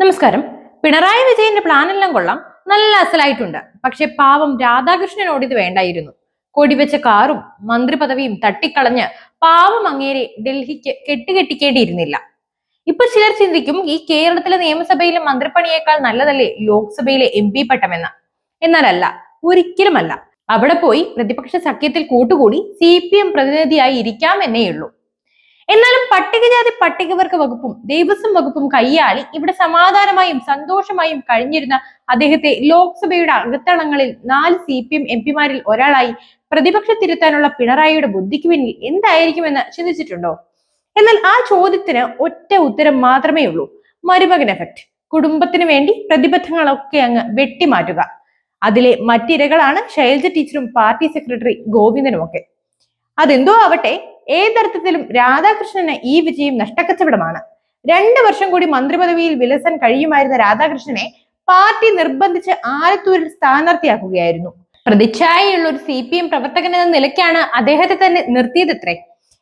നമസ്കാരം. പിണറായി വിജയന്റെ പ്ലാനെല്ലാം കൊള്ളാം. നല്ല അസലായിട്ടുണ്ട്. പക്ഷെ പാവം രാധാകൃഷ്ണനോട് ഇത് വേണ്ടായിരുന്നു. കൊടിവെച്ച കാറും മന്ത്രി പദവിയും തട്ടിക്കളഞ്ഞ് പാവം അങ്ങേരെ ഡൽഹിക്ക് കെട്ടുകെട്ടിക്കേണ്ടിയിരുന്നില്ല. ഇപ്പൊ ചിലർ ചിന്തിക്കും ഈ കേരളത്തിലെ നിയമസഭയിലെ മന്ത്രിപ്പണിയേക്കാൾ നല്ലതല്ലേ ലോക്സഭയിലെ എം പി പട്ടമെന്ന്. എന്നാലല്ല ഒരിക്കലുമല്ല. അവിടെ പോയി പ്രതിപക്ഷ സഖ്യത്തിൽ കൂട്ടുകൂടി സി പി എം പ്രതിനിധിയായി ഇരിക്കാം എന്നേയുള്ളൂ എന്നാലും പട്ടികജാതി പട്ടികവർഗ വകുപ്പും ദേവസ്വം വകുപ്പും കയ്യാളി ഇവിടെ സമാധാനമായും സന്തോഷമായും കഴിഞ്ഞിരുന്ന അദ്ദേഹത്തെ ലോക്സഭയുടെ അകത്തളങ്ങളിൽ നാല് സി പി എം എം പിമാരിൽ ഒരാളായി പ്രതിപക്ഷത്തിരുത്താനുള്ള പിണറായിയുടെ ബുദ്ധിക്ക് പിന്നിൽ എന്തായിരിക്കുമെന്ന് ചിന്തിച്ചിട്ടുണ്ടോ? എന്നാൽ ആ ചോദ്യത്തിന് ഒറ്റ ഉത്തരം മാത്രമേ ഉള്ളൂ. മരുമകൻ എഫക്ട് കുടുംബത്തിന് വേണ്ടി പ്രതിബദ്ധങ്ങളൊക്കെ അങ്ങ് വെട്ടിമാറ്റുക. അതിലെ മറ്റിരകളാണ് ശൈലജ ടീച്ചറും പാർട്ടി സെക്രട്ടറി ഗോവിന്ദനും ഒക്കെ അതെന്തോ ആവട്ടെ ഏതർത്ഥത്തിലും രാധാകൃഷ്ണന് ഈ വിജയം നഷ്ടക്കച്ചവടമാണ്. രണ്ടു വർഷം കൂടി മന്ത്രിപദവിയിൽ വിലസൻ കഴിയുമായിരുന്ന രാധാകൃഷ്ണനെ പാർട്ടി നിർബന്ധിച്ച് ആലത്തൂരിൽ സ്ഥാനാർത്ഥിയാക്കുകയായിരുന്നു. പ്രതിച്ഛായയുള്ള ഒരു സി പി എം പ്രവർത്തകൻ എന്ന നിലയ്ക്കാണ് അദ്ദേഹത്തെ തന്നെ നിർത്തിയതത്രേ.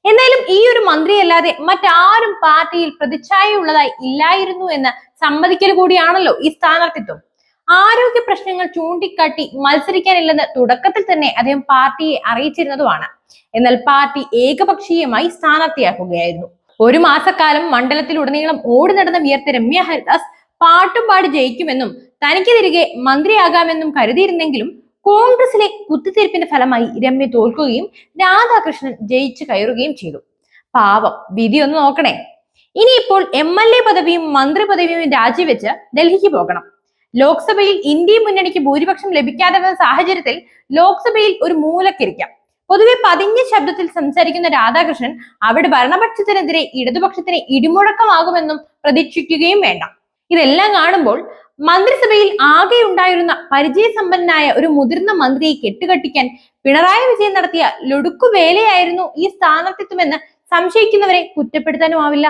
എന്നാലും ഈ ഒരു മന്ത്രിയല്ലാതെ മറ്റാരും പാർട്ടിയിൽ പ്രതിച്ഛായയുള്ളതായി ഇല്ലായിരുന്നു എന്ന് സമ്മതിക്കൽ കൂടിയാണല്ലോ ഈ സ്ഥാനാർത്ഥിത്വം. ആരോഗ്യ പ്രശ്നങ്ങൾ ചൂണ്ടിക്കാട്ടി മത്സരിക്കാനില്ലെന്ന് തുടക്കത്തിൽ തന്നെ അദ്ദേഹം പാർട്ടിയെ അറിയിച്ചിരുന്നതുമാണ്. എന്നാൽ പാർട്ടി ഏകപക്ഷീയമായി സ്ഥാനാർത്ഥിയാക്കുകയായിരുന്നു. ഒരു മാസക്കാലം മണ്ഡലത്തിലുടനീളം ഓടി നടന്ന വിയർത്ത രമ്യ ഹരിദാസ് പാട്ടും പാടി ജയിക്കുമെന്നും തനിക്ക് തിരികെ മന്ത്രിയാകാമെന്നും കരുതിയിരുന്നെങ്കിലും കോൺഗ്രസിലെ കുത്തിത്തിരിപ്പിന്റെ ഫലമായി രമ്യ തോൽക്കുകയും രാധാകൃഷ്ണൻ ജയിച്ചു കയറുകയും ചെയ്തു. പാവം വിധി ഒന്ന് നോക്കണേ. ഇനിയിപ്പോൾ എം എൽ എ പദവിയും മന്ത്രി പദവിയും രാജിവെച്ച് ഡൽഹിക്ക് പോകണം. ലോക്സഭയിൽ ഇന്ത്യ മുന്നണിക്ക് ഭൂരിപക്ഷം ലഭിക്കാതെ വന്ന സാഹചര്യത്തിൽ ലോക്സഭയിൽ ഒരു മൂലക്കിരിക്കാം. പൊതുവെ പതിഞ്ഞ ശബ്ദത്തിൽ സംസാരിക്കുന്ന രാധാകൃഷ്ണൻ അവിടെ ഭരണപക്ഷത്തിനെതിരെ ഇടതുപക്ഷത്തിന് ഇടിമുഴക്കമാകുമെന്നും പ്രതീക്ഷിക്കുകയും വേണ്ട. ഇതെല്ലാം കാണുമ്പോൾ മന്ത്രിസഭയിൽ ആകെ ഉണ്ടായിരുന്ന പരിചയസമ്പന്നനായ ഒരു മുതിർന്ന മന്ത്രിയെ കെട്ടുകെട്ടിക്കാൻ പിണറായി വിജയൻ നടത്തിയ ലൊടുക്കുവേലയായിരുന്നു ഈ സ്ഥാനാർത്ഥിത്വമെന്ന് സംശയിക്കുന്നവരെ കുറ്റപ്പെടുത്താനും ആവില്ല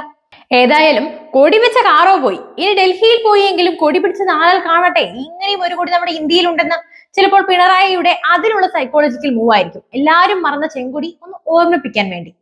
ഏതായാലും കൊടി വെച്ച കാറോ പോയി. ഇനി ഡൽഹിയിൽ പോയെങ്കിലും കൊടി പിടിച്ച നാളാൽ കാണട്ടെ. ഇങ്ങനെയും ഒരു കൊടി നമ്മുടെ ഇന്ത്യയിൽ ഉണ്ടെന്ന് ചിലപ്പോൾ പിണറായിയുടെ അതിനുള്ള സൈക്കോളജിക്കൽ മൂവ് ആയിരിക്കും. എല്ലാവരും മറന്ന ചെങ്കൊടി ഒന്ന് ഓർമ്മിപ്പിക്കാൻ വേണ്ടി.